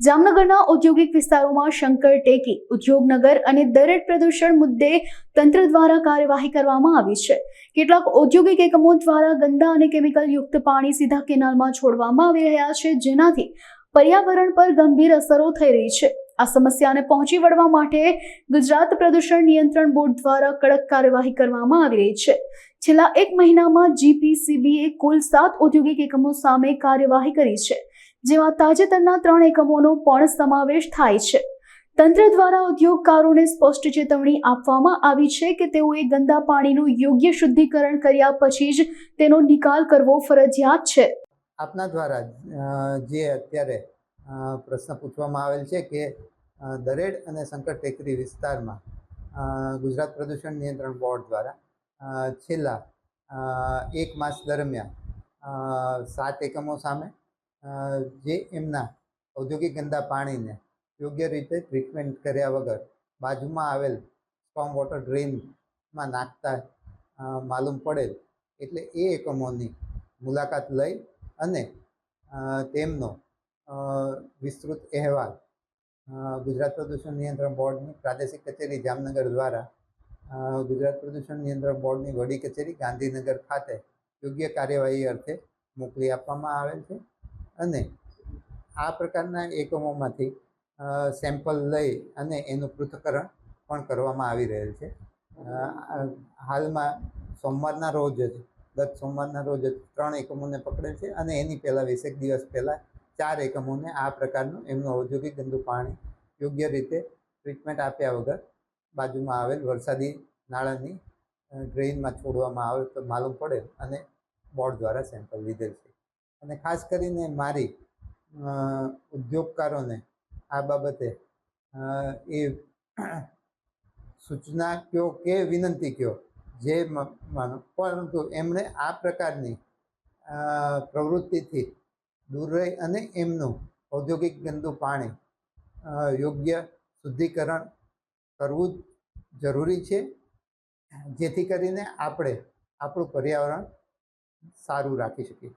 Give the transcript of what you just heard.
જામનગરના ઔદ્યોગિક વિસ્તારોમાં શંકર ટેકી, ઉદ્યોગનગર અને દરેડ પ્રદૂષણ મુદ્દે તંત્ર દ્વારા કાર્યવાહી કરવામાં આવી છે. કેટલાક ઔદ્યોગિક એકમો દ્વારા ગંદા અને કેમિકલ યુક્ત પાણી સીધા કેનાલમાં છોડવામાં આવી રહ્યા છે, જેનાથી પર્યાવરણ પર ગંભીર અસરો થઈ રહી છે. આ સમસ્યાને પહોંચી વળવા માટે ગુજરાત પ્રદૂષણ નિયંત્રણ બોર્ડ દ્વારા કડક કાર્યવાહી કરવામાં આવી રહી છે. છેલ્લા એક મહિનામાં જીપીસીબીએ કુલ સાત ઔદ્યોગિક એકમો સામે કાર્યવાહી કરી છે. જેમાં તાજેતરના ત્રણ એકમોનો પણ સમાવેશ થાય છે. તંત્ર દ્વારા ઉદ્યોગકારોને સ્પષ્ટ ચેતવણી આપવામાં આવી છે કે તેઓએ ગંદા પાણીનું યોગ્ય શુદ્ધિકરણ કર્યા પછી જ તેનો નિકાલ કરવો ફરજિયાત છે. આપના દ્વારા જે અત્યારે પ્રશ્ન પૂછવામાં આવેલ છે કે દરેડ અને સંકટ ટેકરી વિસ્તારમાં ગુજરાત પ્રદૂષણ નિયંત્રણ બોર્ડ દ્વારા છેલ્લા એક માસ દરમિયાન સાત એકમો સામે જે એમના ઔદ્યોગિક ગંદા પાણીને યોગ્ય રીતે ટ્રીટમેન્ટ કર્યા વગર બાજુમાં આવેલ સ્ટોમ વોટર ડ્રેનમાં નાખતા માલુમ પડેલ. એટલે એ એકમોની મુલાકાત લઈ અને તેમનો વિસ્તૃત અહેવાલ ગુજરાત પ્રદૂષણ નિયંત્રણ બોર્ડની પ્રાદેશિક કચેરી જામનગર દ્વારા ગુજરાત પ્રદૂષણ નિયંત્રણ બોર્ડની વડી કચેરી ગાંધીનગર ખાતે યોગ્ય કાર્યવાહી અર્થે મોકલી આપવામાં આવેલ છે. અને આ પ્રકારના એકમોમાંથી સેમ્પલ લઈ અને એનું પૃથ્થકરણ પણ કરવામાં આવી રહેલ છે. હાલમાં સોમવારના રોજ જ, ગત સોમવારના રોજ જ ત્રણ એકમોને પકડેલ છે અને એની પહેલાં વીસેક દિવસ પહેલાં ચાર એકમોને આ પ્રકારનું એમનું ઔદ્યોગિક ગંદુ પાણી યોગ્ય રીતે ટ્રીટમેન્ટ આપ્યા વગર બાજુમાં આવેલ વરસાદી નાળાની ડ્રેઇનમાં છોડવામાં આવે તો માલુમ પડે અને બોર્ડ દ્વારા સેમ્પલ લીધેલ છે. અને ખાસ કરીને મારી ઉદ્યોગકારોને આ બાબતે એ સૂચના કયો કે વિનંતી કયો, જે માનો. પરંતુ એમણે આ પ્રકારની પ્રવૃત્તિથી દૂર રહી અને એમનું ઔદ્યોગિક ગંદુ પાણી યોગ્ય શુદ્ધિકરણ કરવું જરૂરી છે. જેથી કરીને આપણે આપણું પર્યાવરણ સારું રાખી શકીએ.